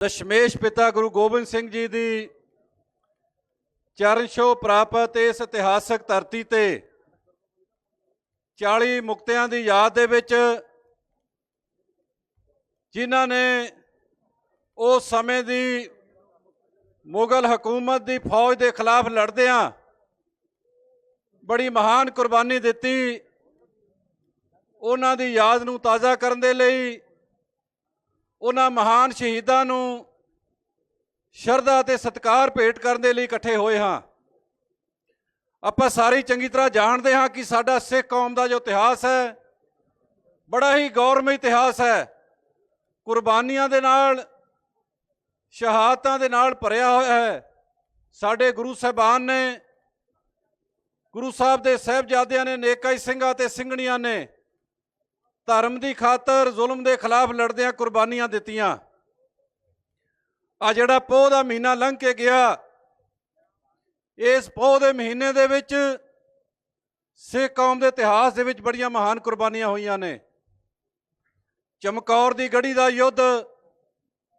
ਦਸ਼ਮੇਸ਼ ਪਿਤਾ ਗੁਰੂ ਗੋਬਿੰਦ ਸਿੰਘ ਜੀ ਦੀ ਚਰਨ ਛੋਹ ਪ੍ਰਾਪਤ ਇਸ ਇਤਿਹਾਸਕ ਧਰਤੀ ਤੇ 40 ਮੁਕਤਿਆਂ ਦੀ ਯਾਦ ਦੇ ਵਿੱਚ ਜਿਨ੍ਹਾਂ ਨੇ ਉਸ ਸਮੇਂ ਦੀ ਮੁਗਲ ਹਕੂਮਤ ਦੀ ਫੌਜ ਦੇ ਖਿਲਾਫ ਲੜਦਿਆਂ ਬੜੀ ਮਹਾਨ ਕੁਰਬਾਨੀ ਦਿੱਤੀ, ਉਹਨਾਂ ਦੀ ਯਾਦ ਨੂੰ ਤਾਜ਼ਾ ਕਰਨ ਦੇ ਲਈ ਉਹਨਾਂ ਮਹਾਨ ਸ਼ਹੀਦਾਂ ਨੂੰ ਸ਼ਰਧਾ ਤੇ ਸਤਿਕਾਰ ਭੇਟ ਕਰਨ ਦੇ ਲਈ ਇਕੱਠੇ ਹੋਏ ਹਾਂ। ਆਪਾਂ ਸਾਰੇ ਚੰਗੀ ਤਰ੍ਹਾਂ ਜਾਣਦੇ ਹਾਂ ਕਿ ਸਾਡਾ ਸਿੱਖ ਕੌਮ ਦਾ ਜੋ ਇਤਿਹਾਸ ਹੈ, ਬੜਾ ਹੀ ਗੌਰਵਮਈ ਇਤਿਹਾਸ ਹੈ। ਕੁਰਬਾਨੀਆਂ ਦੇ ਨਾਲ, ਸ਼ਹਾਦਤਾਂ ਦੇ ਨਾਲ ਭਰਿਆ ਹੋਇਆ ਹੈ। ਸਾਡੇ ਗੁਰੂ ਸਾਹਿਬਾਨ ਨੇ, ਗੁਰੂ ਸਾਹਿਬ ਦੇ ਸਹਿਬਜ਼ਾਦਿਆਂ ਨੇ ਨੇਕਾਈ ਸਿੰਘਾਂ ਤੇ ਸਿੰਘਣੀਆਂ ਨੇ ਧਰਮ ਦੀ ਖਾਤਰ ਜ਼ੁਲਮ ਦੇ ਖਿਲਾਫ ਲੜਦਿਆਂ ਕੁਰਬਾਨੀਆਂ ਦਿੱਤੀਆਂ। ਆ ਜਿਹੜਾ ਪੋਹ ਦਾ ਮਹੀਨਾ ਲੰਘ ਕੇ ਗਿਆ, ਇਸ ਪੋਹ ਦੇ ਮਹੀਨੇ ਦੇ ਵਿੱਚ ਸਿੱਖ ਕੌਮ ਦੇ ਇਤਿਹਾਸ ਦੇ ਵਿੱਚ ਬੜੀਆਂ ਮਹਾਨ ਕੁਰਬਾਨੀਆਂ ਹੋਈਆਂ ਨੇ। ਚਮਕੌਰ ਦੀ ਗੜੀ ਦਾ ਯੁੱਧ,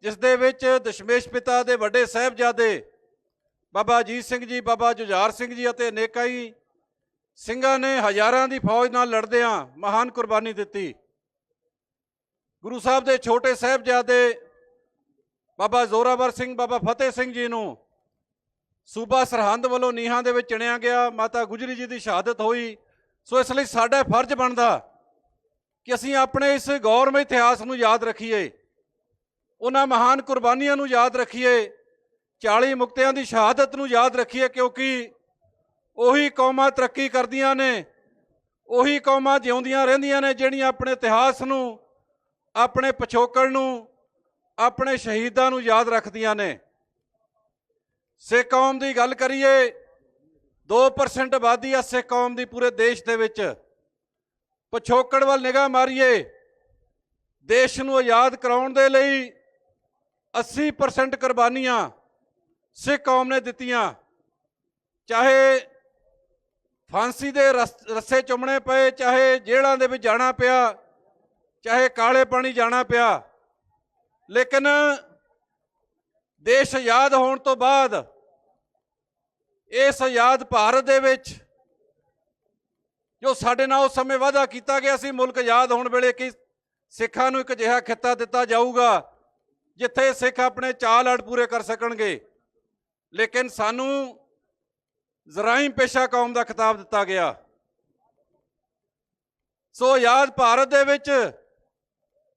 ਜਿਸ ਦੇ ਵਿੱਚ ਦਸ਼ਮੇਸ਼ ਪਿਤਾ ਦੇ ਵੱਡੇ ਸਾਹਿਬਜ਼ਾਦੇ ਬਾਬਾ ਅਜੀਤ ਸਿੰਘ ਜੀ, ਬਾਬਾ ਜੁਝਾਰ ਸਿੰਘ ਜੀ ਅਤੇ ਨੇਕਾਈ ਸਿੰਘਾਂ ਨੇ ਹਜ਼ਾਰਾਂ ਦੀ ਫੌਜ ਨਾਲ ਲੜਦਿਆਂ ਮਹਾਨ ਕੁਰਬਾਨੀ ਦਿੱਤੀ। ਗੁਰੂ ਸਾਹਿਬ ਦੇ ਛੋਟੇ ਸਾਹਿਬਜ਼ਾਦੇ ਬਾਬਾ ਜ਼ੋਰਾਵਰ ਸਿੰਘ, ਬਾਬਾ ਫਤਿਹ ਸਿੰਘ ਜੀ ਨੂੰ ਸੂਬਾ ਸਰਹੰਦ ਵੱਲੋਂ ਨੀਹਾਂ ਦੇ ਵਿੱਚ ਚਿਣਿਆ ਗਿਆ, ਮਾਤਾ ਗੁਜਰੀ ਜੀ ਦੀ ਸ਼ਹਾਦਤ ਹੋਈ। ਸੋ ਇਸ ਲਈ ਸਾਡਾ ਫਰਜ਼ ਬਣਦਾ ਕਿ ਅਸੀਂ ਆਪਣੇ ਇਸ ਗੌਰਵਮਈ ਇਤਿਹਾਸ ਨੂੰ ਯਾਦ ਰੱਖੀਏ, ਉਹਨਾਂ ਮਹਾਨ ਕੁਰਬਾਨੀਆਂ ਨੂੰ ਯਾਦ ਰੱਖੀਏ 40 ਮੁਕਤਿਆਂ ਦੀ ਸ਼ਹਾਦਤ ਨੂੰ ਯਾਦ ਰੱਖੀਏ, ਕਿਉਂਕਿ ਉਹੀ ਕੌਮਾਂ ਤਰੱਕੀ ਕਰਦੀਆਂ ਨੇ, ਉਹੀ ਕੌਮਾਂ ਜਿਉਂਦੀਆਂ ਰਹਿੰਦੀਆਂ ਨੇ, ਜਿਹੜੀਆਂ ਆਪਣੇ ਇਤਿਹਾਸ ਨੂੰ ਆਪਣੇ ਪਿਛੋਕੜ ਨੂੰ, ਆਪਣੇ ਸ਼ਹੀਦਾਂ ਨੂੰ ਯਾਦ ਰੱਖਦੀਆਂ ਨੇ। ਸਿੱਖ ਕੌਮ ਦੀ ਗੱਲ ਕਰੀਏ 2% ਆਬਾਦੀ ਆ ਸਿੱਖ ਕੌਮ ਦੀ ਪੂਰੇ ਦੇਸ਼ ਦੇ ਵਿੱਚ। ਪਿਛੋਕੜ ਵੱਲ ਨਿਗਾਹ ਮਾਰੀਏ, ਦੇਸ਼ ਨੂੰ ਆਜ਼ਾਦ ਕਰਾਉਣ ਦੇ ਲਈ 80% ਕੁਰਬਾਨੀਆਂ ਸਿੱਖ ਕੌਮ ਨੇ ਦਿੱਤੀਆਂ। ਚਾਹੇ ਫਾਂਸੀ ਦੇ ਰਸ- ਰੱਸੇ ਚੁੰਮਣੇ ਪਏ, ਚਾਹੇ ਜੇਲ੍ਹਾਂ ਦੇ ਵਿੱਚ ਜਾਣਾ ਪਿਆ ਚਾਹੇ ਕਾਲੇ ਪਾਣੀ ਜਾਣਾ ਪਿਆ, ਲੇਕਿਨ ਦੇਸ਼ ਆਜ਼ਾਦ ਹੋਣ ਤੋਂ ਬਾਅਦ, ਇਸ ਆਜ਼ਾਦ ਭਾਰਤ ਦੇ ਵਿੱਚ ਜੋ ਸਾਡੇ ਨਾਲ ਉਸ ਸਮੇਂ ਵਾਅਦਾ ਕੀਤਾ ਗਿਆ ਸੀ, ਮੁਲਕ ਆਜ਼ਾਦ ਹੋਣ ਵੇਲੇ ਕਿ ਸਿੱਖਾਂ ਨੂੰ ਇੱਕ ਅਜਿਹਾ ਖਿੱਤਾ ਦਿੱਤਾ ਜਾਊਗਾ, ਜਿੱਥੇ ਸਿੱਖ ਆਪਣੇ ਚਾਅ ਅੜ ਪੂਰੇ ਕਰ ਸਕਣਗੇ, ਲੇਕਿਨ ਸਾਨੂੰ ਜ਼ਰਾਇਮ ਪੇਸ਼ਾ ਕੌਮ ਦਾ ਖਿਤਾਬ ਦਿੱਤਾ ਗਿਆ। ਸੋ ਆਜ਼ਾਦ ਭਾਰਤ ਦੇ ਵਿੱਚ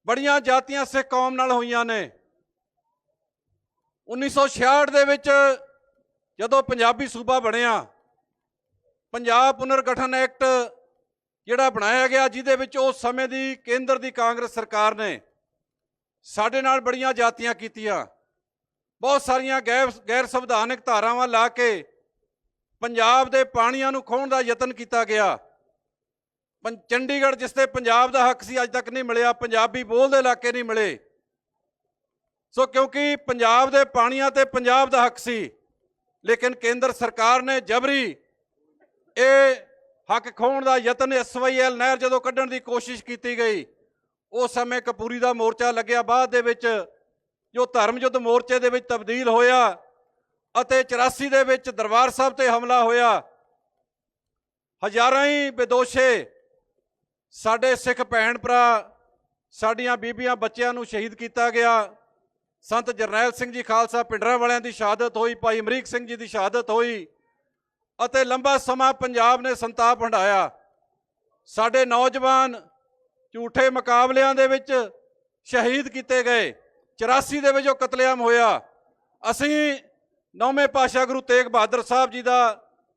ਬੜੀਆਂ ਜਾਤੀਆਂ ਸਿੱਖ ਕੌਮ ਨਾਲ ਹੋਈਆਂ ਨੇ। 1966 ਦੇ ਵਿੱਚ ਜਦੋਂ ਪੰਜਾਬੀ ਸੂਬਾ ਬਣਿਆ, ਪੰਜਾਬ ਪੁਨਰਗਠਨ ਐਕਟ ਜਿਹੜਾ ਬਣਾਇਆ ਗਿਆ, ਜਿਹਦੇ ਵਿੱਚ ਉਸ ਸਮੇਂ ਦੀ ਕੇਂਦਰ ਦੀ ਕਾਂਗਰਸ ਸਰਕਾਰ ਨੇ ਸਾਡੇ ਨਾਲ ਬੜੀਆਂ ਜਾਤੀਆਂ ਕੀਤੀਆਂ। ਬਹੁਤ ਸਾਰੀਆਂ ਗੈਰ ਗੈਰ ਸੰਵਿਧਾਨਕ ਧਾਰਾਵਾਂ ਲਾ ਕੇ ਪੰਜਾਬ ਦੇ ਪਾਣੀਆਂ ਨੂੰ ਖੋਹਣ ਦਾ ਯਤਨ ਕੀਤਾ ਗਿਆ। ਚੰਡੀਗੜ੍ਹ, ਜਿਸ ਤੇ ਪੰਜਾਬ ਦਾ ਹੱਕ ਸੀ, ਅੱਜ ਤੱਕ ਨਹੀਂ ਮਿਲਿਆ, ਪੰਜਾਬੀ ਬੋਲਦੇ ਇਲਾਕੇ ਨਹੀਂ ਮਿਲੇ। ਸੋ ਕਿਉਂਕਿ ਪੰਜਾਬ ਦੇ ਪਾਣੀਆਂ ਤੇ ਪੰਜਾਬ ਦਾ ਹੱਕ ਸੀ, ਲੇਕਿਨ ਕੇਂਦਰ ਸਰਕਾਰ ਨੇ ਜਬਰੀ ਇਹ ਹੱਕ ਖੋਹਣ ਦਾ ਯਤਨ ਐਸਵਾਈਐਲ ਨਹਿਰ ਜਦੋਂ ਕੱਢਣ ਦੀ ਕੋਸ਼ਿਸ਼ ਕੀਤੀ ਗਈ, ਉਸ ਸਮੇਂ ਕਪੂਰੀ ਦਾ ਮੋਰਚਾ ਲੱਗਿਆ। ਬਾਅਦ ਦੇ ਵਿੱਚ ਜੋ ਧਰਮ ਯੁੱਧ ਮੋਰਚੇ ਦੇ ਵਿੱਚ ਤਬਦੀਲ ਹੋਇਆ ਅਤੇ 84 ਦੇ ਵਿੱਚ ਦਰਬਾਰ ਸਾਹਿਬ ਤੇ ਹਮਲਾ ਹੋਇਆ, ਹਜ਼ਾਰਾਂ ਹੀ ਬੇਦੋਸ਼ੇ ਸਾਡੇ ਸਿੱਖ ਭੈਣ ਭਰਾ, ਸਾਡੀਆਂ ਬੀਬੀਆਂ ਬੱਚਿਆਂ ਨੂੰ ਸ਼ਹੀਦ ਕੀਤਾ ਗਿਆ। ਸੰਤ ਜਰਨੈਲ ਸਿੰਘ ਜੀ ਖਾਲਸਾ ਪਿੰਡਰਾਂ ਵਾਲਿਆਂ ਦੀ ਸ਼ਹਾਦਤ ਹੋਈ, ਭਾਈ ਅਮਰੀਕ ਸਿੰਘ ਜੀ ਦੀ ਸ਼ਹਾਦਤ ਹੋਈ ਅਤੇ ਲੰਬਾ ਸਮਾਂ ਪੰਜਾਬ ਨੇ ਸੰਤਾਪ ਹੰਡਾਇਆ ਸਾਡੇ ਨੌਜਵਾਨ ਝੂਠੇ ਮੁਕਾਬਲਿਆਂ ਦੇ ਵਿੱਚ ਸ਼ਹੀਦ ਕੀਤੇ ਗਏ। 84 ਦੇ ਵਿੱਚ ਉਹ ਕਤਲੇਆਮ ਹੋਇਆ। ਅਸੀਂ ਨੌਵੇਂ ਪਾਤਸ਼ਾਹ ਗੁਰੂ ਤੇਗ ਬਹਾਦਰ ਸਾਹਿਬ ਜੀ ਦਾ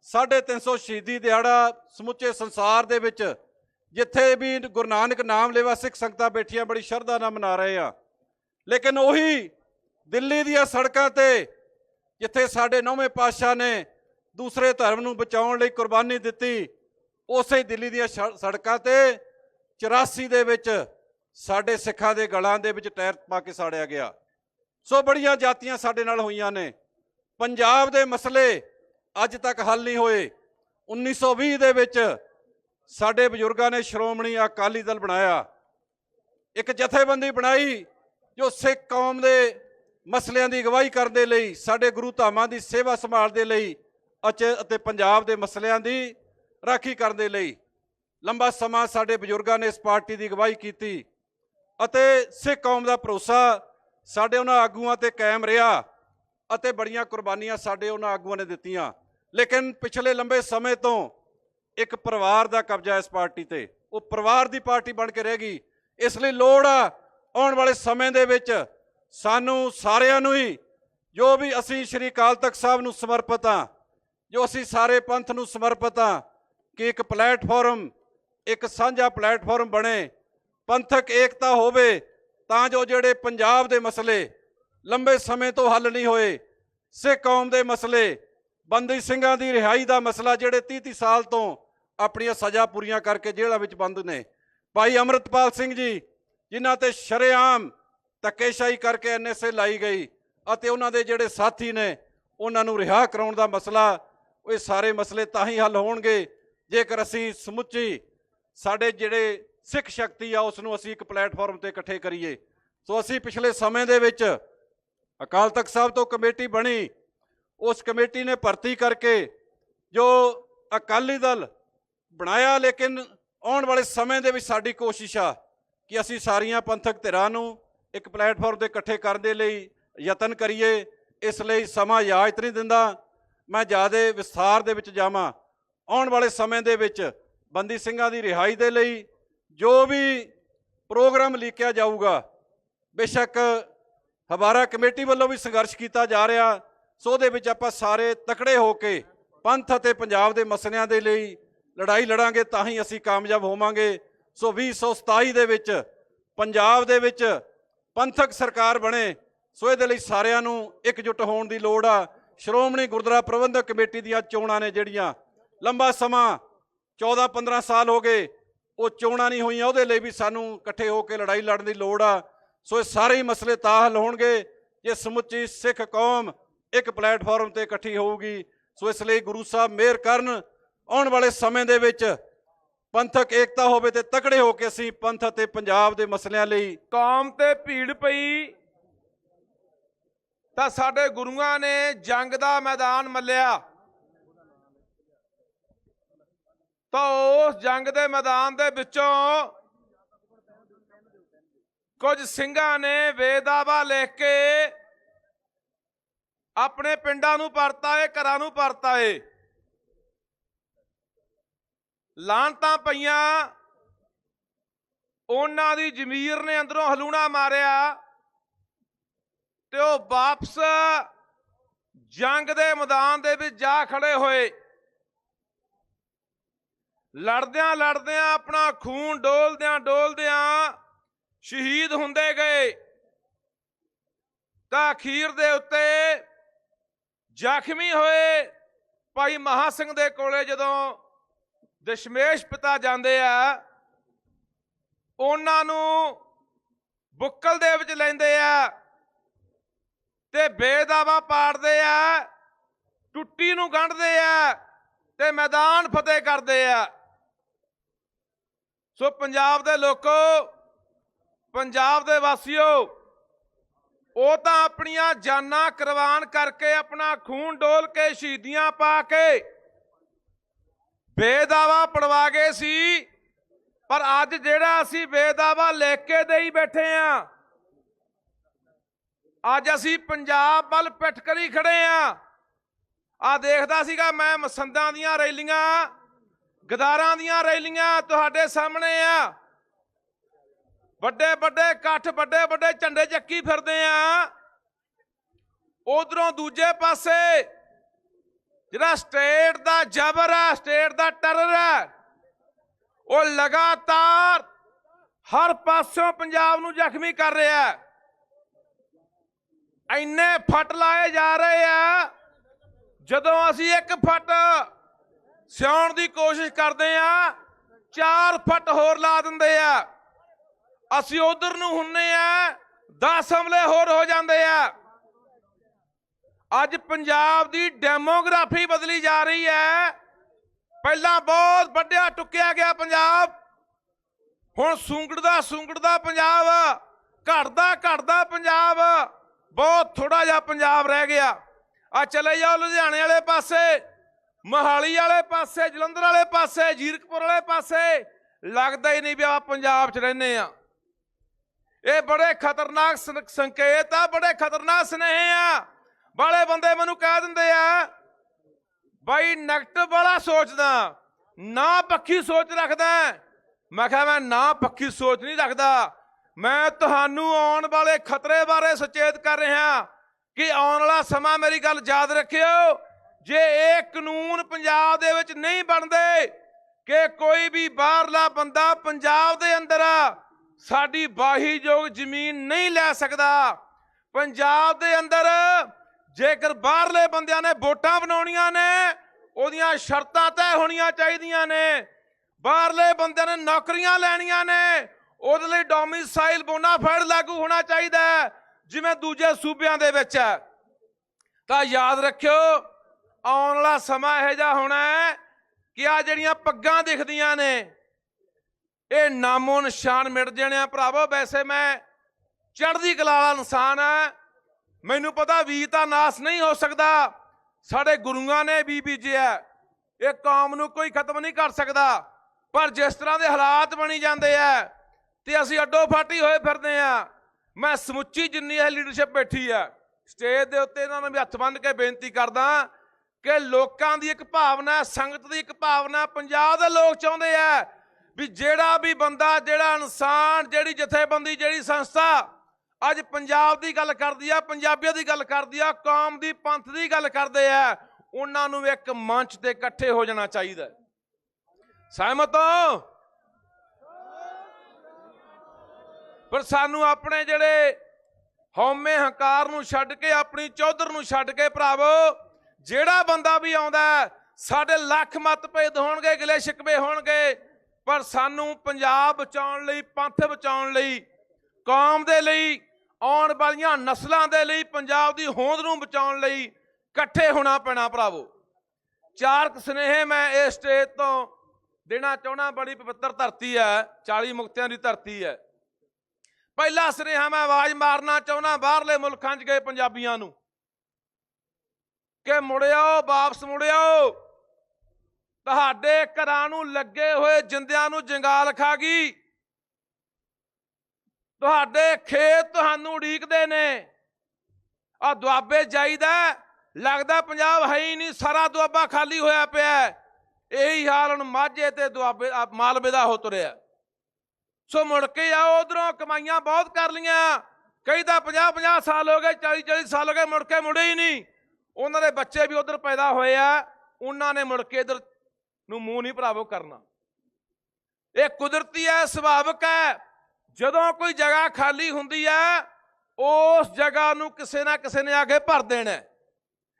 350 ਸ਼ਹੀਦੀ ਦਿਹਾੜਾ ਸਮੁੱਚੇ ਸੰਸਾਰ ਦੇ ਵਿੱਚ ਜਿੱਥੇ ਵੀ ਗੁਰੂ ਨਾਨਕ ਨਾਮ ਲੈਵਾ ਸਿੱਖ ਸੰਗਤਾਂ ਬੈਠੀਆਂ, ਬੜੀ ਸ਼ਰਧਾ ਨਾਲ ਮਨਾ ਰਹੇ ਆ। ਲੇਕਿਨ ਉਹੀ ਦਿੱਲੀ ਦੀਆਂ ਸੜਕਾਂ ਤੇ, ਜਿੱਥੇ ਸਾਡੇ ਨੌਵੇਂ ਪਾਤਸ਼ਾਹ ਨੇ ਦੂਸਰੇ ਧਰਮ ਨੂੰ ਬਚਾਉਣ ਲਈ ਕੁਰਬਾਨੀ ਦਿੱਤੀ, ਉਸੇ ਦਿੱਲੀ ਦੀਆਂ ਸੜਕਾਂ ਤੇ 84 ਦੇ ਵਿੱਚ ਸਾਡੇ ਸਿੱਖਾਂ ਦੇ ਗਲਾਂ ਦੇ ਵਿੱਚ ਟਾਇਰ ਪਾ ਕੇ ਸਾੜਿਆ ਗਿਆ। ਸੋ ਬੜੀਆਂ ਜਾਤੀਆਂ ਸਾਡੇ ਨਾਲ ਹੋਈਆਂ ਨੇ। ਪੰਜਾਬ ਦੇ ਮਸਲੇ ਅੱਜ ਤੱਕ ਹੱਲ ਨਹੀਂ ਹੋਏ। 1920 ਦੇ ਵਿੱਚ ਸਾਡੇ ਬਜ਼ੁਰਗਾਂ ਨੇ ਸ਼੍ਰੋਮਣੀ ਅਕਾਲੀ ਦਲ ਬਣਾਇਆ। ਇੱਕ ਜਥੇਬੰਦੀ ਬਣਾਈ ਜੋ ਸਿੱਖ ਕੌਮ ਦੇ ਮਸਲਿਆਂ ਦੀ ਅਗਵਾਈ ਕਰਨ ਦੇ ਲਈ, ਸਾਡੇ ਗੁਰੂ ਧਾਮਾਂ ਦੀ ਸੇਵਾ ਸੰਭਾਲ ਦੇ ਲਈ ਅਤੇ ਪੰਜਾਬ ਦੇ ਮਸਲਿਆਂ ਦੀ ਰਾਖੀ ਕਰਨ ਦੇ ਲਈ। ਲੰਬਾ ਸਮਾਂ ਸਾਡੇ ਬਜ਼ੁਰਗਾਂ ਨੇ ਇਸ ਪਾਰਟੀ ਦੀ ਅਗਵਾਈ ਕੀਤੀ ਅਤੇ ਸਿੱਖ ਕੌਮ ਦਾ ਭਰੋਸਾ ਸਾਡੇ ਉਹਨਾਂ ਆਗੂਆਂ ਤੇ ਕਾਇਮ ਰਿਹਾ ਅਤੇ ਬੜੀਆਂ ਕੁਰਬਾਨੀਆਂ ਸਾਡੇ ਉਹਨਾਂ ਆਗੂਆਂ ਨੇ ਦਿੱਤੀਆਂ। ਲੇਕਿਨ ਪਿਛਲੇ ਲੰਬੇ ਸਮੇਂ ਤੋਂ ਇੱਕ ਪਰਿਵਾਰ ਦਾ ਕਬਜ਼ਾ ਇਸ ਪਾਰਟੀ ਤੇ। ਉਹ ਪਰਿਵਾਰ ਦੀ ਪਾਰਟੀ ਬਣ ਕੇ ਰਹਿ ਗਈ। ਇਸ ਲਈ ਲੋੜ ਆ ਆਉਣ ਵਾਲੇ ਸਮੇਂ ਦੇ ਵਿੱਚ ਸਾਨੂੰ ਸਾਰਿਆਂ ਨੂੰ ਹੀ ਜੋ ਵੀ ਅਸੀਂ ਸ਼੍ਰੀ ਅਕਾਲ ਤਖਤ ਸਾਹਿਬ ਨੂੰ ਸਮਰਪਿਤ ਹਾਂ ਜੋ ਅਸੀਂ ਸਾਰੇ ਪੰਥ ਨੂੰ ਸਮਰਪਿਤ ਹਾਂ ਕਿ ਇੱਕ ਪਲੇਟਫਾਰਮ, ਇੱਕ ਸਾਂਝਾ ਪਲੇਟਫਾਰਮ ਬਣੇ, ਪੰਥਕ ਏਕਤਾ ਹੋਵੇ, ਤਾਂ ਜੋ ਜਿਹੜੇ ਪੰਜਾਬ ਦੇ ਮਸਲੇ ਲੰਬੇ ਸਮੇਂ ਤੋਂ ਹੱਲ ਨਹੀਂ ਹੋਏ, ਸਿੱਖ ਕੌਮ ਦੇ ਮਸਲੇ, ਬੰਦੀ ਸਿੰਘਾਂ ਦੀ ਰਿਹਾਈ ਦਾ ਮਸਲਾ ਜਿਹੜੇ 30 30 ਸਾਲ ਤੋਂ ਆਪਣੀਆਂ ਸਜ਼ਾ ਪੂਰੀਆਂ ਕਰਕੇ ਜੇਲ੍ਹਾਂ ਵਿੱਚ ਬੰਦ ਨੇ। ਭਾਈ ਅਮਰਤਪਾਲ ਸਿੰਘ ਜੀ, ਜਿਨ੍ਹਾਂ ਤੇ ਸ਼ਰੇਆਮ ਧੱਕੇਸ਼ਾਹੀ ਕਰਕੇ ਐਨਐਸਏ ਲਾਈ ਗਈ ਅਤੇ ਉਹਨਾਂ ਦੇ ਜਿਹੜੇ ਸਾਥੀ ਨੇ, ਉਹਨਾਂ ਨੂੰ ਰਿਹਾ ਕਰਾਉਣ ਦਾ ਮਸਲਾ, ਉਹ ਇਹ ਸਾਰੇ ਮਸਲੇ ਤਾਂ ਹੀ ਹੱਲ ਹੋਣਗੇ ਜੇਕਰ ਅਸੀਂ ਸਮੁੱਚੀ ਸਾਡੇ ਜਿਹੜੇ ਸਿੱਖ ਸ਼ਕਤੀ ਆ ਉਸ ਨੂੰ ਅਸੀਂ ਇੱਕ ਪਲੇਟਫਾਰਮ ਤੇ ਇਕੱਠੇ ਕਰੀਏ। ਸੋ ਅਸੀਂ ਪਿਛਲੇ ਸਮੇਂ ਦੇ ਵਿੱਚ ਅਕਾਲ ਤਖਤ ਸਾਹਿਬ ਤੋਂ ਕਮੇਟੀ ਬਣੀ, ਉਸ ਕਮੇਟੀ ਨੇ ਭਰਤੀ ਕਰਕੇ ਜੋ ਅਕਾਲੀ ਦਲ ਬਣਾਇਆ, ਲੇਕਿਨ ਆਉਣ ਵਾਲੇ ਸਮੇਂ ਦੇ ਵਿੱਚ ਸਾਡੀ ਕੋਸ਼ਿਸ਼ ਆ ਕਿ ਅਸੀਂ ਸਾਰੀਆਂ ਪੰਥਕ ਧਿਰਾਂ ਨੂੰ ਇੱਕ ਪਲੇਟਫਾਰਮ ਤੇ ਇਕੱਠੇ ਕਰਨ ਦੇ ਲਈ ਯਤਨ ਕਰੀਏ। ਇਸ ਲਈ ਸਮਾਂ ਇਜਾਜ਼ਤ ਨਹੀਂ ਦਿੰਦਾ। ਮੈਂ ਜ਼ਿਆਦਾ ਵਿਸਥਾਰ ਦੇ ਵਿੱਚ ਜਾਵਾਂ। ਆਉਣ ਵਾਲੇ ਸਮੇਂ ਦੇ ਵਿੱਚ ਬੰਦੀ ਸਿੰਘਾਂ ਦੀ ਰਿਹਾਈ ਦੇ ਲਈ ਜੋ ਵੀ ਪ੍ਰੋਗਰਾਮ ਲਿਖਿਆ ਜਾਊਗਾ, ਬੇਸ਼ੱਕ ਹਵਾਰਾ ਕਮੇਟੀ ਵੱਲੋਂ ਵੀ ਸੰਘਰਸ਼ ਕੀਤਾ ਜਾ ਰਿਹਾ, ਸੋ ਉਹਦੇ ਵਿੱਚ ਆਪਾਂ ਸਾਰੇ ਤਕੜੇ ਹੋ ਕੇ ਪੰਥ ਅਤੇ ਪੰਜਾਬ ਦੇ ਮਸਲਿਆਂ ਦੇ ਲਈ ਲੜਾਈ ਲੜਾਂਗੇ ਤਾਂ ਹੀ ਅਸੀਂ ਕਾਮਯਾਬ ਹੋਵਾਂਗੇ। ਸੋ 2027 ਦੇ ਵਿੱਚ ਪੰਜਾਬ ਦੇ ਵਿੱਚ ਪੰਥਕ ਸਰਕਾਰ ਬਣੇ। ਸੋ ਇਹਦੇ ਲਈ ਸਾਰਿਆਂ ਨੂੰ ਇਕਜੁੱਟ ਹੋਣ ਦੀ ਲੋੜ ਆ। ਸ਼੍ਰੋਮਣੀ ਗੁਰਦੁਆਰਾ ਪ੍ਰਬੰਧਕ ਕਮੇਟੀ ਦੀਆਂ ਚੋਣਾਂ ਨੇ ਜਿਹੜੀਆਂ। ਲੰਬਾ ਸਮਾਂ 14 15 ਸਾਲ ਹੋ ਗਏ, ਉਹ ਚੋਣਾਂ ਨਹੀਂ ਹੋਈਆਂ। ਉਹਦੇ ਲਈ ਵੀ ਸਾਨੂੰ ਇਕੱਠੇ ਹੋ ਕੇ ਲੜਾਈ ਲੜਨ ਦੀ ਲੋੜ ਆ। ਸੋ ਇਹ ਸਾਰੇ ਹੀ ਮਸਲੇ ਤਾਂ ਹੱਲ ਹੋਣਗੇ। ਜੇ ਸਮੁੱਚੀ ਸਿੱਖ ਕੌਮ ਇੱਕ ਪਲੇਟਫਾਰਮ ਤੇ ਇਕੱਠੀ ਹੋਊਗੀ, ਸੋ ਇਸ ਲਈ ਗੁਰੂ ਸਾਹਿਬ ਮਿਹਰ ਕਰਨ ਆਉਣ ਵਾਲੇ ਸਮੇਂ ਦੇ ਵਿੱਚ ਪੰਥਕ ਏਕਤਾ ਹੋਵੇ ਤੇ ਤਕੜੇ ਹੋ ਕੇ ਅਸੀਂ ਪੰਥ ਅਤੇ ਪੰਜਾਬ ਦੇ ਮਸਲਿਆਂ ਲਈ ਕੌਮ ਤੇ ਭੀੜ ਪਈ, ਤਾਂ ਸਾਡੇ ਗੁਰੂਆਂ ਨੇ ਜੰਗ ਦਾ ਮੈਦਾਨ ਮੱਲਿਆ। ਤਾਂ ਉਸ ਜੰਗ ਦੇ ਮੈਦਾਨ ਦੇ ਵਿੱਚੋਂ ਕੁਝ ਸਿੰਘਾਂ ਨੇ ਵੇਦਾਵਾ ਲਿਖ ਕੇ ਆਪਣੇ ਪਿੰਡਾਂ ਨੂੰ ਪਰਤਾ ਏ ਘਰਾਂ ਨੂੰ ਪਰਤਾ ਏ ਲਾਂਤਾਂ ਪਈਆਂ। ਉਹਨਾਂ ਦੀ ਜ਼ਮੀਰ ਨੇ ਅੰਦਰੋਂ ਹਲੂਣਾ ਮਾਰਿਆ ਤੇ ਉਹ ਵਾਪਸ ਜੰਗ ਦੇ ਮੈਦਾਨ ਦੇ ਵਿੱਚ ਜਾ ਖੜੇ ਹੋਏ। ਲੜਦਿਆਂ ਲੜਦਿਆਂ ਆਪਣਾ ਖੂਨ ਡੋਲਦਿਆਂ ਡੋਲਦਿਆਂ ਸ਼ਹੀਦ ਹੁੰਦੇ ਗਏ। ਤਾਂ ਅਖੀਰ ਦੇ ਉੱਤੇ ਜ਼ਖਮੀ ਹੋਏ ਭਾਈ ਮਹਾ ਸਿੰਘ ਦੇ ਕੋਲੇ ਜਦੋਂ ਦਸ਼ਮੇਸ਼ ਪਿਤਾ ਜਾਂਦੇ ਆ, ਉਹਨਾਂ ਨੂੰ ਬੁੱਕਲ ਦੇ ਵਿੱਚ ਲੈਂਦੇ ਆ ਤੇ ਬੇਦਾਵਾ ਪਾੜਦੇ ਆ, ਟੁੱਟੀ ਨੂੰ ਗੰਢਦੇ ਆ ਤੇ ਮੈਦਾਨ ਫਤਿਹ ਕਰਦੇ ਆ। ਸੋ ਪੰਜਾਬ ਦੇ ਲੋਕੋ, ਪੰਜਾਬ ਦੇ ਵਾਸੀਓ, ਉਹ ਤਾਂ ਆਪਣੀਆਂ ਜਾਨਾਂ ਕੁਰਬਾਨ ਕਰਕੇ ਆਪਣਾ ਖੂਨ ਡੋਲ ਕੇ ਸ਼ਹੀਦੀਆਂ ਪਾ ਕੇ ਬੇਦਾਵਾ ਪੜਵਾ ਗਏ ਸੀ, ਪਰ ਅੱਜ ਜਿਹੜਾ ਅਸੀਂ ਬੇਦਾਵਾ ਲਿਖ ਕੇ ਦੇਈ ਬੈਠੇ ਆ, ਅੱਜ ਅਸੀਂ ਪੰਜਾਬ ਵੱਲ ਪਿੱਠ ਕਰੀ ਖੜੇ ਆ। ਆ ਦੇਖਦਾ ਸੀਗਾ ਮੈਂ ਮਸੰਦਾਂ ਦੀਆਂ ਰੈਲੀਆਂ, ਗਦਾਰਾਂ ਦੀਆਂ ਰੈਲੀਆਂ ਤੁਹਾਡੇ ਸਾਹਮਣੇ ਆ। ਵੱਡੇ ਵੱਡੇ ਇਕੱਠ ਵੱਡੇ ਵੱਡੇ ਝੰਡੇ ਚੱਕੀ ਫਿਰਦੇ ਆ। ਉਧਰੋਂ ਦੂਜੇ ਪਾਸੇ ਜਿਹੜਾ ਸਟੇਟ ਦਾ ਜ਼ਬਰ ਹੈ, ਸਟੇਟ ਦਾ ਟਰਰ ਹੈ, ਉਹ ਲਗਾਤਾਰ ਹਰ ਪਾਸਿਓਂ ਪੰਜਾਬ ਨੂੰ ਜ਼ਖਮੀ ਕਰ ਰਿਹਾ ਹੈ। ਇੰਨੇ ਫੱਟ ਲਾਏ ਜਾ ਰਹੇ ਆ, ਜਦੋਂ ਅਸੀਂ ਇੱਕ ਫੱਟ ਸਿਉਣ ਦੀ ਕੋਸ਼ਿਸ਼ ਕਰਦੇ ਆ, ਚਾਰ ਫੱਟ ਹੋਰ ਲਾ ਦਿੰਦੇ ਆ। ਅਸੀਂ ਉਧਰ ਨੂੰ ਹੁੰਨੇ ਆ 10 ਹਮਲੇ ਹੋਰ ਹੋ ਜਾਂਦੇ ਆ। ਅੱਜ ਪੰਜਾਬ ਦੀ ਡੈਮੋਗ੍ਰਾਫੀ ਬਦਲੀ ਜਾ ਰਹੀ ਹੈ। ਪਹਿਲਾਂ ਬਹੁਤ ਵੱਡਿਆ ਟੁੱਕਿਆ ਗਿਆ ਪੰਜਾਬ। ਹੁਣ ਸੁੰਗੜਦਾ ਸੁੰਗੜਦਾ ਪੰਜਾਬ, ਘਟਦਾ ਘਟਦਾ ਪੰਜਾਬ, ਬਹੁਤ ਥੋੜਾ ਜਿਹਾ ਪੰਜਾਬ ਰਹਿ ਗਿਆ। ਆ ਚਲੇ ਜਾਓ ਲੁਧਿਆਣੇ ਵਾਲੇ ਪਾਸੇ, ਮੋਹਾਲੀ ਵਾਲੇ ਪਾਸੇ, ਜਲੰਧਰ ਵਾਲੇ ਪਾਸੇ, ਜੀਰਕਪੁਰ ਵਾਲੇ ਪਾਸੇ। ਲੱਗਦਾ ਹੀ ਨਹੀਂ ਵੀ ਆ ਪੰਜਾਬ 'ਚ ਰਹਿੰਦੇ ਆ ਇਹ ਬੜੇ ਖਤਰਨਾਕ ਸੰ- ਸੰਕੇਤ ਆ, ਬੜੇ ਖਤਰਨਾਕ ਸੁਨੇਹੇ ਆ। ਬਾਲੇ ਬੰਦੇ ਮੈਨੂੰ ਕਹਿ ਦਿੰਦੇ ਆ, ਬਾਈ ਨੈਗੇਟਿਵ ਵਾਲਾ ਸੋਚਦਾ, ਨਾ ਪੱਖੀ ਸੋਚ ਰੱਖਦਾ। ਮੈਂ ਕਿਹਾ, ਮੈਂ ਨਾ ਪੱਖੀ ਸੋਚ ਨਹੀਂ ਰੱਖਦਾ। ਮੈਂ ਤੁਹਾਨੂੰ ਆਉਣ ਵਾਲੇ ਖਤਰੇ ਬਾਰੇ ਸੁਚੇਤ ਕਰ ਰਿਹਾ ਕਿ ਆਉਣ ਵਾਲਾ ਸਮਾਂ ਮੇਰੀ ਗੱਲ ਯਾਦ ਰੱਖਿਓ। ਜੇ ਇਹ ਕਾਨੂੰਨ ਪੰਜਾਬ ਦੇ ਵਿੱਚ ਨਹੀਂ ਬਣਦੇ ਕਿ ਕੋਈ ਵੀ ਬਾਹਰਲਾ ਬੰਦਾ ਪੰਜਾਬ ਦੇ ਅੰਦਰ ਸਾਡੀ ਬਾਹੀਯੋਗ ਜ਼ਮੀਨ ਨਹੀਂ ਲੈ ਸਕਦਾ, ਪੰਜਾਬ ਦੇ ਅੰਦਰ ਜੇਕਰ ਬਾਹਰਲੇ ਬੰਦਿਆਂ ਨੇ ਵੋਟਾਂ ਬਣਾਉਣੀਆਂ ਨੇ, ਉਹਦੀਆਂ ਸ਼ਰਤਾਂ ਤੈਅ ਹੋਣੀਆਂ ਚਾਹੀਦੀਆਂ ਨੇ। ਬਾਹਰਲੇ ਬੰਦਿਆਂ ਨੇ ਨੌਕਰੀਆਂ ਲੈਣੀਆਂ ਨੇ, ਉਹਦੇ ਲਈ ਡੋਮਿਸਾਈਲ ਬੋਨਾਫਾਈਡ ਲਾਗੂ ਹੋਣਾ ਚਾਹੀਦਾ ਜਿਵੇਂ ਦੂਜੇ ਸੂਬਿਆਂ ਦੇ ਵਿੱਚ। ਹੈ ਤਾਂ ਯਾਦ ਰੱਖਿਓ, ਆਉਣ ਵਾਲਾ ਸਮਾਂ ਇਹੋ ਜਿਹਾ ਹੋਣਾ ਹੈ ਕਿ ਆ ਜਿਹੜੀਆਂ ਪੱਗਾਂ ਦਿਖਦੀਆਂ ਨੇ, ਇਹ ਨਾਮੋ ਨਿਸ਼ਾਨ ਮਿਟ ਜਾਣੇ ਆ। ਭਰਾਵੋ, ਵੈਸੇ ਮੈਂ ਚੜ੍ਹਦੀ ਕਲਾ ਵਾਲਾ ਇਨਸਾਨ ਹੈ। ਮੈਨੂੰ ਪਤਾ ਵੀ ਤਾਂ ਨਾਸ ਨਹੀਂ ਹੋ ਸਕਦਾ। ਸਾਡੇ ਗੁਰੂਆਂ ਨੇ ਵੀ ਬੀਜਿਆ। ਇਹ ਕੌਮ ਨੂੰ ਕੋਈ ਖਤਮ ਨਹੀਂ ਕਰ ਸਕਦਾ। ਪਰ ਜਿਸ ਤਰ੍ਹਾਂ ਦੇ ਹਾਲਾਤ ਬਣੀ ਜਾਂਦੇ ਆ ਤੇ ਅਸੀਂ ਅੱਡੋ ਫਾਟੀ ਹੋਏ ਫਿਰਦੇ ਆ, ਮੈਂ ਸਮੁੱਚੀ ਜਿੰਨੀ ਇਹ ਲੀਡਰਸ਼ਿਪ ਬੈਠੀ ਆ ਸਟੇਜ ਦੇ ਉੱਤੇ ਇਹਨਾਂ ਨੂੰ ਵੀ ਹੱਥ ਬੰਨ੍ਹ ਕੇ ਬੇਨਤੀ ਕਰਦਾ ਕਿ ਲੋਕਾਂ ਦੀ ਇੱਕ ਭਾਵਨਾ, ਸੰਗਤ ਦੀ ਇੱਕ ਭਾਵਨਾ ਪੰਜਾਬ ਦੇ ਲੋਕ ਚਾਹੁੰਦੇ ਆ ਵੀ ਜਿਹੜਾ ਵੀ ਬੰਦਾ, ਜਿਹੜਾ ਇਨਸਾਨ, ਜਿਹੜੀ ਜਥੇਬੰਦੀ, ਜਿਹੜੀ ਸੰਸਥਾ ਅੱਜ ਪੰਜਾਬ ਦੀ ਗੱਲ ਕਰਦੀ ਆ, ਪੰਜਾਬੀਆਂ ਦੀ ਗੱਲ ਕਰਦੀ ਆ, ਕੌਮ ਦੀ ਪੰਥ ਦੀ ਗੱਲ ਕਰਦੇ ਆ, ਉਹਨਾਂ ਨੂੰ ਇੱਕ ਮੰਚ ਤੇ ਇਕੱਠੇ ਹੋ ਜਾਣਾ ਚਾਹੀਦਾ ਸਹਿਮਤ ਹੋ? ਪਰ ਸਾਨੂੰ ਆਪਣੇ ਜਿਹੜੇ ਹਉਮੈ ਹੰਕਾਰ ਨੂੰ ਛੱਡ ਕੇ, ਆਪਣੀ ਚੌਧਰ ਨੂੰ ਛੱਡ ਕੇ ਭਰਾਵੋ, ਜਿਹੜਾ ਬੰਦਾ ਵੀ ਆਉਂਦਾ ਸਾਡੇ ਲੱਖ ਮਤਭੇਦ ਹੋਣਗੇ, ਗਲੇ ਸ਼ਿਕਵੇ ਹੋਣਗੇ, ਪਰ ਸਾਨੂੰ ਪੰਜਾਬ ਬਚਾਉਣ ਲਈ, ਪੰਥ ਬਚਾਉਣ ਲਈ, ਕੌਮ ਦੇ ਲਈ ਆਉਣ ਵਾਲੀਆਂ ਨਸਲਾਂ ਦੇ ਲਈ ਪੰਜਾਬ ਦੀ ਹੋਂਦ ਨੂੰ ਬਚਾਉਣ ਲਈ ਇਕੱਠੇ ਹੋਣਾ ਪੈਣਾ ਭਰਾਵੋ। ਚਾਰ ਕੁ ਸੁਨੇਹੇ ਮੈਂ ਇਸ ਸਟੇਜ ਤੋਂ ਦੇਣਾ ਚਾਹਣਾ ਬੜੀ ਪਵਿੱਤਰ ਧਰਤੀ ਹੈ 40 ਮੁਕਤਿਆਂ ਦੀ ਧਰਤੀ ਹੈ। ਪਹਿਲਾ ਸੁਨੇਹਾ ਮੈਂ ਆਵਾਜ਼ ਮਾਰਨਾ ਚਾਹੁੰਦਾ, ਬਾਹਰਲੇ ਮੁਲਕਾਂ 'ਚ ਗਏ ਪੰਜਾਬੀਆਂ ਨੂੰ। ਕਿ ਮੁੜਿਓ, ਵਾਪਸ ਮੁੜਿਓ, ਤੁਹਾਡੇ ਘਰਾਂ ਨੂੰ ਲੱਗੇ ਹੋਏ ਜਿੰਦਿਆਂ ਨੂੰ ਜੰਗਾਲ ਖਾ ਗਈ। ਤੁਹਾਡੇ ਖੇਤ ਤੁਹਾਨੂੰ ਉਡੀਕਦੇ ਨੇ। ਆ ਦੁਆਬੇ ਜਾਈਦਾ ਲੱਗਦਾ ਪੰਜਾਬ ਹੈ ਹੀ ਨਹੀਂ, ਸਾਰਾ ਦੁਆਬਾ ਖਾਲੀ ਹੋਇਆ ਪਿਆ ਇਹੀ ਹਾਲ ਹੁਣ ਮਾਝੇ ਤੇ ਦੁਆਬੇ ਮਾਲਵੇ ਦਾ ਹੋ ਤੁਰਿਆ। ਸੋ ਮੁੜ ਕੇ ਆਓ, ਉਧਰੋਂ ਕਮਾਈਆਂ ਬਹੁਤ ਕਰ ਲੀਆਂ ਕਈ ਤਾਂ 50 50 ਸਾਲ ਹੋ ਗਏ 40 40 ਸਾਲ ਹੋ ਗਏ, ਮੁੜ ਕੇ ਮੁੜੇ ਹੀ ਨਹੀਂ। ਉਹਨਾਂ ਦੇ ਬੱਚੇ ਵੀ ਉਧਰ ਪੈਦਾ ਹੋਏ ਆ, ਉਹਨਾਂ ਨੇ ਮੁੜ ਕੇ ਇਧਰ ਨੂੰ ਮੂੰਹ ਨਹੀਂ ਭਰਾਵੋ ਕਰਨਾ। ਇਹ ਕੁਦਰਤੀ ਹੈ, ਸੁਭਾਵਿਕ ਹੈ। ਜਦੋਂ ਕੋਈ ਜਗ੍ਹਾ ਖਾਲੀ ਹੁੰਦੀ ਹੈ, ਉਸ ਜਗ੍ਹਾ ਨੂੰ ਕਿਸੇ ਨਾ ਕਿਸੇ ਨੇ ਆ ਕੇ ਭਰ ਦੇਣਾ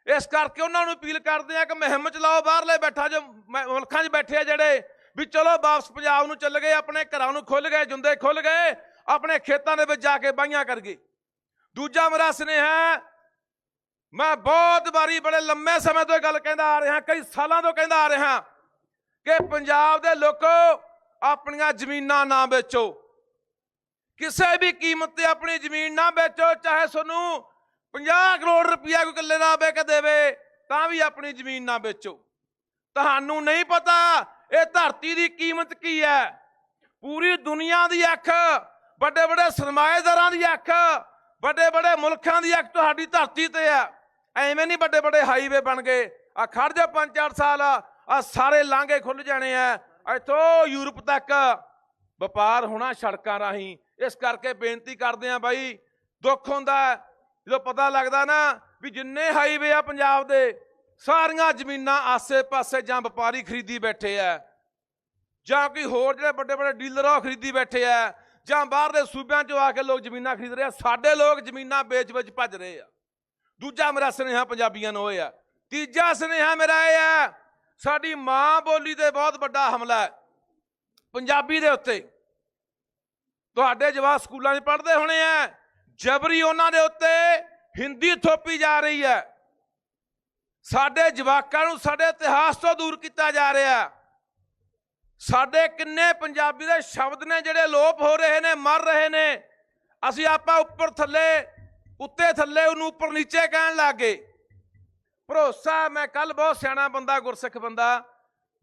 ਇਸ ਕਰਕੇ ਉਹਨਾਂ ਨੂੰ ਅਪੀਲ ਕਰਦੇ ਆ ਕਿ ਮੁਹਿੰਮ ਚਲਾਓ, ਬਾਹਰਲੇ ਬੈਠਾ ਜੋ ਮ- ਮੁਲਕਾਂ 'ਚ ਬੈਠੇ ਆ ਜਿਹੜੇ ਵੀ ਚਲੋ ਵਾਪਸ ਪੰਜਾਬ ਨੂੰ ਚੱਲ ਗਏ, ਆਪਣੇ ਘਰਾਂ ਨੂੰ ਖੁੱਲ ਗਏ, ਜੁੰਦੇ ਖੁੱਲ ਗਏ, ਆਪਣੇ ਖੇਤਾਂ ਦੇ ਵਿੱਚ ਜਾ ਕੇ ਬਾਈਆਂ ਕਰ ਗਏ। ਦੂਜਾ ਮੇਰਾ ਸੁਨੇਹਾ ਮੈਂ ਬਹੁਤ ਵਾਰੀ ਬੜੇ ਲੰਮੇ ਸਮੇਂ ਤੋਂ ਇਹ ਗੱਲ ਕਹਿੰਦਾ ਆ ਰਿਹਾ, ਕਈ ਸਾਲਾਂ ਤੋਂ ਕਹਿੰਦਾ ਆ ਰਿਹਾ ਕਿ ਪੰਜਾਬ ਦੇ ਲੋਕੋ ਆਪਣੀਆਂ ਜ਼ਮੀਨਾਂ ਨਾ ਵੇਚੋ। ਕਿਸੇ ਵੀ ਕੀਮਤ ਤੇ ਆਪਣੀ ਜ਼ਮੀਨ ਨਾ ਵੇਚੋ, ਚਾਹੇ ਤੁਹਾਨੂੰ 50 ਕਰੋੜ ਰੁਪਇਆ ਕੋਈ ਇਕੱਲੇ ਦਾ ਵੇ ਦੇਵੇ, ਤਾਂ ਵੀ ਆਪਣੀ ਜ਼ਮੀਨ ਨਾ ਵੇਚੋ। ਤੁਹਾਨੂੰ ਨਹੀਂ ਪਤਾ ਇਹ ਧਰਤੀ ਦੀ ਕੀਮਤ ਕੀ ਹੈ। ਪੂਰੀ ਦੁਨੀਆ ਦੀ ਅੱਖ ਵੱਡੇ ਵੱਡੇ ਸਰਮਾਏਦਾਰਾਂ ਦੀ ਅੱਖ ਵੱਡੇ ਵੱਡੇ ਮੁਲਕਾਂ ਦੀ ਅੱਖ ਤੁਹਾਡੀ ਧਰਤੀ ਤੇ ਹੈ। ਐਵੇਂ ਨਹੀਂ ਵੱਡੇ ਵੱਡੇ ਹਾਈਵੇ ਬਣ ਗਏ। ਆ ਖੜ ਜਾ ਪੰਜ ਚਾਰ ਸਾਲ ਆ ਸਾਰੇ ਲਾਂਘੇ ਖੁੱਲ ਜਾਣੇ ਆ। ਇੱਥੋਂ ਯੂਰਪ ਤੱਕ ਵਪਾਰ ਹੋਣਾ ਸੜਕਾਂ ਰਾਹੀਂ ਇਸ ਕਰਕੇ ਬੇਨਤੀ ਕਰਦੇ ਆ ਬਾਈ, ਦੁੱਖ ਹੁੰਦਾ ਜਦੋਂ ਪਤਾ ਲੱਗਦਾ ਨਾ ਵੀ ਜਿੰਨੇ ਹਾਈਵੇ ਆ ਪੰਜਾਬ ਦੇ, ਸਾਰੀਆਂ ਜ਼ਮੀਨਾਂ ਆਸੇ-ਪਾਸੇ ਜਾਂ ਵਪਾਰੀ ਖਰੀਦੀ ਬੈਠੇ ਆ। ਜਾਂ ਕੋਈ ਹੋਰ ਜਿਹੜੇ ਵੱਡੇ ਵੱਡੇ ਡੀਲਰ ਆ, ਉਹ ਖਰੀਦੀ ਬੈਠੇ ਆ। ਜਾਂ ਬਾਹਰਲੇ ਸੂਬਿਆਂ 'ਚੋਂ ਆ ਕੇ ਲੋਕ ਜ਼ਮੀਨਾਂ ਖਰੀਦ ਰਹੇ ਆ। ਸਾਡੇ ਲੋਕ ਜ਼ਮੀਨਾਂ ਵੇਚ-ਵੇਚ ਭੱਜ ਰਹੇ ਆ। ਦੂਜਾ ਮੇਰਾ ਸੁਨੇਹਾ ਪੰਜਾਬੀਆਂ ਨੂੰ ਹੋਇਆ ਤੀਜਾ ਸੁਨੇਹਾ ਮੇਰਾ ਇਹ ਹੈ ਸਾਡੀ ਮਾਂ ਬੋਲੀ ਤੇ ਬਹੁਤ ਵੱਡਾ ਹਮਲਾ ਹੈ। ਪੰਜਾਬੀ ਦੇ ਉੱਤੇ ਤੁਹਾਡੇ ਜਵਾਕ ਸਕੂਲਾਂ 'ਚ ਪੜ੍ਹਦੇ ਹੋਣੇ ਆ ਜਬਰੀ ਉਹਨਾਂ ਦੇ ਉੱਤੇ ਹਿੰਦੀ ਥੋਪੀ ਜਾ ਰਹੀ ਹੈ ਸਾਡੇ ਜਵਾਕਾਂ ਨੂੰ ਸਾਡੇ ਇਤਿਹਾਸ ਤੋਂ ਦੂਰ ਕੀਤਾ ਜਾ ਰਿਹਾ ਸਾਡੇ ਕਿੰਨੇ ਪੰਜਾਬੀ ਦੇ ਸ਼ਬਦ ਨੇ ਜਿਹੜੇ ਲੋਪ ਹੋ ਰਹੇ ਨੇ, ਮਰ ਰਹੇ ਨੇ। ਅਸੀਂ ਆਪਾਂ ਉੱਪਰ ਥੱਲੇ, ਉੱਤੇ ਥੱਲੇ ਉਹਨੂੰ ਉੱਪਰ ਨੀਚੇ ਕਹਿਣ ਲੱਗੇ। ਭਰੋਸਾ, ਮੈਂ ਕੱਲ ਬਹੁਤ ਸਿਆਣਾ ਬੰਦਾ, ਗੁਰਸਿੱਖ ਬੰਦਾ,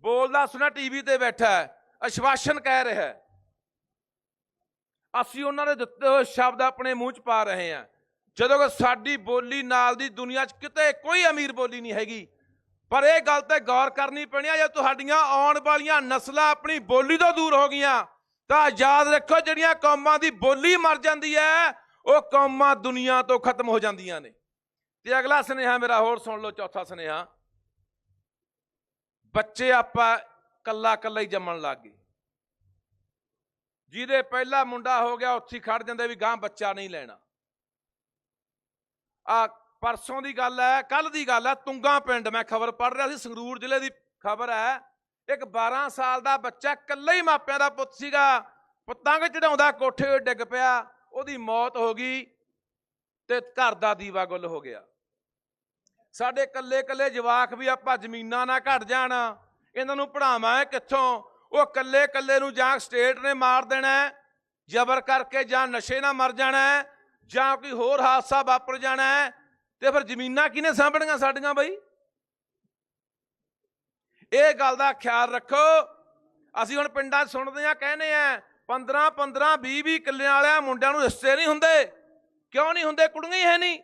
ਬੋਲਦਾ ਸੁਣਾ ਟੀਵੀ ਤੇ ਬੈਠਾ ਹੈ ਅਸ਼ਵਾਸਨ ਕਹਿ ਰਿਹਾ। ਹੈ ਅਸੀਂ ਉਹਨਾਂ ਦੇ ਦਿੱਤੇ ਹੋਏ ਸ਼ਬਦ ਆਪਣੇ ਮੂੰਹ 'ਚ ਪਾ ਰਹੇ ਹਾਂ। ਜਦੋਂ ਕਿ ਸਾਡੀ ਬੋਲੀ ਨਾਲ ਦੀ ਦੁਨੀਆ 'ਚ ਕਿਤੇ ਕੋਈ ਅਮੀਰ ਬੋਲੀ ਨਹੀਂ ਹੈਗੀ। ਪਰ ਇਹ ਗੱਲ ਤੇ ਗੌਰ ਕਰਨੀ ਪੈਣੀ ਆ, ਜੇ ਤੁਹਾਡੀਆਂ ਆਉਣ ਵਾਲੀਆਂ ਨਸਲਾਂ ਆਪਣੀ ਬੋਲੀ ਤੋਂ ਦੂਰ ਹੋ ਗਈਆਂ, ਤਾਂ ਯਾਦ ਰੱਖੋ ਜਿਹੜੀਆਂ ਕੌਮਾਂ ਦੀ ਬੋਲੀ ਮਰ ਜਾਂਦੀ ਹੈ, ਉਹ ਕੌਮਾਂ ਦੁਨੀਆ ਤੋਂ ਖਤਮ ਹੋ ਜਾਂਦੀਆਂ ਨੇ। ਤੇ ਅਗਲਾ ਸੁਨੇਹਾ ਮੇਰਾ ਹੋਰ ਸੁਣ ਲਓ, ਚੌਥਾ ਸੁਨੇਹਾ। ਬੱਚੇ ਆਪਾਂ ਕੱਲਾ ਕੱਲਾ ਹੀ ਜੰਮਣ ਲੱਗ ਗਏ। ਜਿਹਦੇ ਪਹਿਲਾ ਮੁੰਡਾ ਹੋ ਗਿਆ, ਉੱਥੇ ਖੜ ਜਾਂਦੇ ਵੀ ਗਾਂ ਬੱਚਾ ਨਹੀਂ ਲੈਣਾ। ਆ ਪਰਸੋਂ ਦੀ ਗੱਲ ਹੈ ਕੱਲ ਦੀ ਗੱਲ ਹੈ, ਤੁੰਗਾ ਪਿੰਡ ਮੈਂ ਖਬਰ ਪੜ੍ਹ ਰਿਹਾ ਸੀ, ਸੰਗਰੂਰ ਜ਼ਿਲ੍ਹੇ ਦੀ ਖਬਰ ਹੈ। ਇੱਕ 12 ਸਾਲ ਦਾ ਬੱਚਾ ਇਕੱਲਾ ਹੀ ਮਾਪਿਆਂ ਦਾ ਪੁੱਤ ਸੀਗਾ ਪਤੰਗ ਚੜਾਉਂਦਾ ਕੋਠੇ 'ਤੇ ਡਿੱਗ ਪਿਆ, ਉਹਦੀ ਮੌਤ ਹੋ ਗਈ ਤੇ ਘਰ ਦਾ ਦੀਵਾ ਗੁੱਲ ਹੋ ਗਿਆ। ਸਾਡੇ ਇਕੱਲੇ ਇਕੱਲੇ ਜਵਾਕ ਵੀ ਆਪਾਂ ਜ਼ਮੀਨਾਂ ਨਾ ਘਟ ਜਾਣ, ਇਹਨਾਂ ਨੂੰ ਪੜਾਵਾਂ ਕਿੱਥੋਂ? ਉਹ ਕੱਲੇ ਕੱਲੇ ਨੂੰ ਜਾਂ ਸਟੇਟ ਨੇ ਮਾਰ ਦੇਣਾ ਜ਼ਬਰ ਕਰਕੇ ਜਾਂ ਨਸ਼ੇ ਨਾਲ ਮਰ ਜਾਣਾ ਜਾਂ ਕੋਈ ਹੋਰ ਹਾਦਸਾ ਵਾਪਰ ਜਾਣਾ ਤੇ ਫਿਰ ਜ਼ਮੀਨਾਂ ਕਿਹਨੇ ਸਾਂਭਣੀਆਂ ਸਾਡੀਆਂ ਬਈ? ਇਹ ਗੱਲ ਦਾ ਖਿਆਲ ਰੱਖੋ। ਅਸੀਂ ਹੁਣ ਪਿੰਡਾਂ 'ਚ ਸੁਣਦੇ ਆ ਕਹਿੰਦੇ ਆ 15 15 20 20 ਕਿੱਲਿਆਂ ਵਾਲਿਆਂ ਮੁੰਡਿਆਂ ਨੂੰ ਰਿਸ਼ਤੇ ਨਹੀਂ ਹੁੰਦੇ। ਕਿਉਂ ਨਹੀਂ ਹੁੰਦੇ? ਕੁੜੀਆਂ ਹੀ ਹੈ ਨਹੀਂ।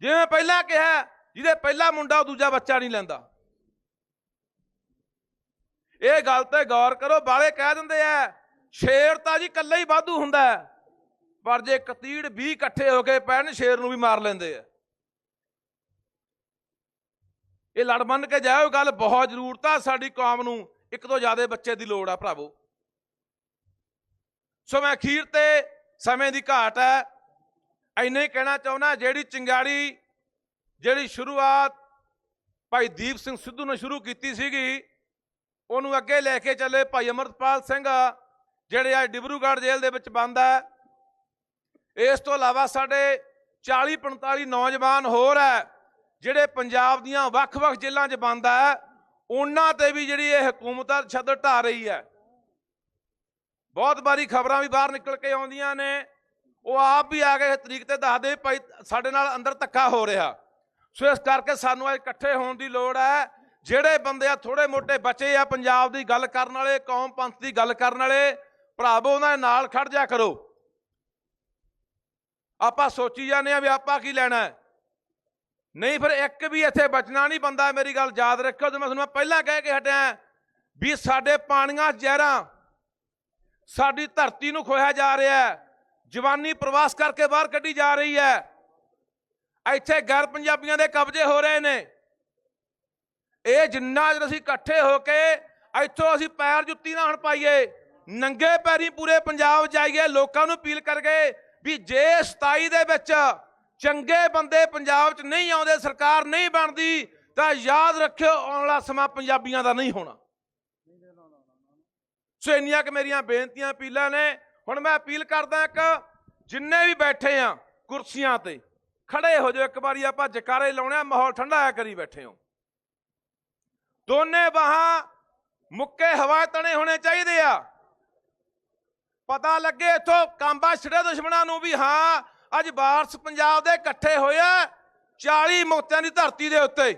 ਜਿਵੇਂ ਪਹਿਲਾਂ ਕਿਹਾ, ਜਿਹਦੇ ਪਹਿਲਾ ਮੁੰਡਾ ਉਹ ਦੂਜਾ ਬੱਚਾ ਨਹੀਂ ਲੈਂਦਾ। ਇਹ ਗੱਲ ਤੇ ਗੌਰ ਕਰੋ ਬਾਲੇ ਕਹਿ ਦਿੰਦੇ ਆ, ਸ਼ੇਰ ਤਾਂ ਜੀ ਇਕੱਲਾ ਹੀ ਵਾਧੂ ਹੁੰਦਾ ਪਰ ਜੇ ਕਤੀੜ 20 ਇਕੱਠੇ ਹੋ ਕੇ ਪੈਣ, ਸ਼ੇਰ ਨੂੰ ਵੀ ਮਾਰ ਲੈਂਦੇ ਆ। ਇਹ ਲੜ ਮੰਨ ਕੇ ਜਾਓ ਗੱਲ ਬਹੁਤ ਜ਼ਰੂਰਤ ਆ ਸਾਡੀ ਕੌਮ ਨੂੰ ਇੱਕ ਤੋਂ ਜ਼ਿਆਦਾ ਬੱਚੇ ਦੀ ਲੋੜ ਆ ਭਰਾਵੋ। ਸੋ ਮੈਂ ਅਖੀਰ ਤੇ ਸਮੇਂ ਦੀ ਘਾਟ ਹੈ ਐਨੇ ਹੀ ਕਹਿਣਾ ਚਾਹੁੰਦਾ, ਜਿਹੜੀ ਚਿੰਗਾੜੀ ਜਿਹੜੀ ਸ਼ੁਰੂਆਤ ਭਾਈ ਦੀਪ ਸਿੰਘ ਸਿੱਧੂ ਨੇ ਸ਼ੁਰੂ ਕੀਤੀ ਸੀਗੀ ਉਹਨੂੰ ਅੱਗੇ ਲੈ ਕੇ ਚੱਲੇ ਭਾਈ ਅਮਰਪਾਲ ਸਿੰਘ, ਜਿਹੜੇ ਆ ਡਿਬਰੂਗੜ੍ਹ ਜੇਲ੍ਹ ਦੇ ਵਿੱਚ ਬੰਦ ਹੈ। ਇਸ ਤੋਂ ਇਲਾਵਾ ਸਾਡੇ 40 45 ਨੌਜਵਾਨ ਹੋਰ ਹੈ, ਜਿਹੜੇ ਪੰਜਾਬ ਦੀਆਂ ਵੱਖ-ਵੱਖ ਜੇਲ੍ਹਾਂ 'ਚ ਬੰਦ ਹੈ। ਉਹਨਾਂ ਤੇ ਵੀ ਜਿਹੜੀ ਇਹ ਹਕੂਮਤ ਆ ਛੱਡ ਢਾ ਰਹੀ ਹੈ। ਬਹੁਤ ਵਾਰੀ ਖਬਰਾਂ ਵੀ ਬਾਹਰ ਨਿਕਲ ਕੇ ਆਉਂਦੀਆਂ ਨੇ। ਉਹ ਆਪ ਵੀ ਆ ਕੇ ਤਰੀਕ ਤੇ ਦੱਸਦੇ ਭਾਈ ਸਾਡੇ ਨਾਲ ਅੰਦਰ ਧੱਕਾ ਹੋ ਰਿਹਾ। ਸੋ ਇਸ ਕਰਕੇ ਸਾਨੂੰ ਅੱਜ ਇਕੱਠੇ ਹੋਣ ਦੀ ਲੋੜ ਹੈ। ਜਿਹੜੇ ਬੰਦੇ ਆ ਥੋੜੇ ਮੋਟੇ ਬਚੇ ਆ ਪੰਜਾਬ ਦੀ ਗੱਲ ਕਰਨ ਵਾਲੇ, ਕੌਮ ਪੰਥ ਦੀ ਗੱਲ ਕਰਨ ਵਾਲੇ, ਭਰਾਵੋ, ਉਹਨਾਂ ਦੇ ਨਾਲ ਖੜ ਜਾ ਕਰੋ। ਆਪਾਂ ਸੋਚੀ ਜਾਂਦੇ ਆ ਵੀ ਆਪਾਂ ਕੀ ਲੈਣਾ ਨਹੀਂ ਫਿਰ ਇੱਕ ਵੀ ਇੱਥੇ ਬਚਣਾ ਨਹੀਂ ਬੰਦਾ, ਮੇਰੀ ਗੱਲ ਯਾਦ ਰੱਖਿਓ ਤੇ ਮੈਂ ਤੁਹਾਨੂੰ ਪਹਿਲਾਂ ਕਹਿ ਕੇ ਹਟਿਆ ਵੀ ਸਾਡੇ ਪਾਣੀਆਂ ਜ਼ਹਿਰਾਂ, ਸਾਡੀ ਧਰਤੀ ਨੂੰ ਖੋਇਆ ਜਾ ਰਿਹਾ ਹੈ। ਜਵਾਨੀ ਪ੍ਰਵਾਸ ਕਰਕੇ ਬਾਹਰ ਕੱਢੀ ਜਾ ਰਹੀ ਹੈ। ਇੱਥੇ ਗੈਰ ਪੰਜਾਬੀਆਂ ਦੇ ਕਬਜ਼ੇ ਹੋ ਰਹੇ ਨੇ। ਇਹ ਜਿੰਨਾ ਜਰ ਅਸੀਂ ਇਕੱਠੇ ਹੋ ਕੇ ਇੱਥੋਂ ਅਸੀਂ ਪੈਰ ਜੁੱਤੀ ਨਾ ਹਣ ਪਾਈਏ, ਨੰਗੇ ਪੈਰੀ ਪੂਰੇ ਪੰਜਾਬ ਜਾਈਏ, ਲੋਕਾਂ ਨੂੰ ਅਪੀਲ ਕਰਕੇ ਵੀ ਜੇ 27 ਦੇ ਵਿੱਚ ਚੰਗੇ ਬੰਦੇ ਪੰਜਾਬ 'ਚ ਨਹੀਂ ਆਉਂਦੇ, ਸਰਕਾਰ ਨਹੀਂ ਬਣਦੀ, ਤਾਂ ਯਾਦ ਰੱਖਿਓ ਆਉਣ ਵਾਲਾ ਸਮਾਂ ਪੰਜਾਬੀਆਂ ਦਾ ਨਹੀਂ ਹੋਣਾ। ਸੋ ਇੰਨੀਆਂ ਕਿ ਮੇਰੀਆਂ ਬੇਨਤੀਆਂ, ਅਪੀਲਾਂ ਨੇ। ਹੁਣ ਮੈਂ ਅਪੀਲ ਕਰਦਾ ਇੱਕ, ਜਿੰਨੇ ਵੀ ਬੈਠੇ ਆ ਕੁਰਸੀਆਂ ਤੇ, ਖੜੇ ਹੋ ਜਾਓ ਇੱਕ ਵਾਰੀ, ਆਪਾਂ ਜਕਾਰੇ ਲਾਉਣੇ ਆ, ਮਾਹੌਲ ਠੰਡਾ ਆ ਕਰੀ ਬੈਠੇ ਹੋ। ਦੋਨੇ ਬਾਹਾਂ ਮੁੱਕੇ ਹਵਾ ਤਣੇ ਹੋਣੇ ਚਾਹੀਦੇ ਆ। ਪਤਾ ਲੱਗੇ ਇਥੋਂ ਕਾਂਬਾ ਛੜੇ ਦੁਸ਼ਮਣਾਂ ਨੂੰ ਵੀ ਹਾਂ, ਅੱਜ ਵਾਰਸ ਪੰਜਾਬ ਦੇ ਇਕੱਠੇ ਹੋਇਆ 40 ਮੋਤਿਆਂ ਦੀ ਧਰਤੀ ਦੇ ਉੱਤੇ।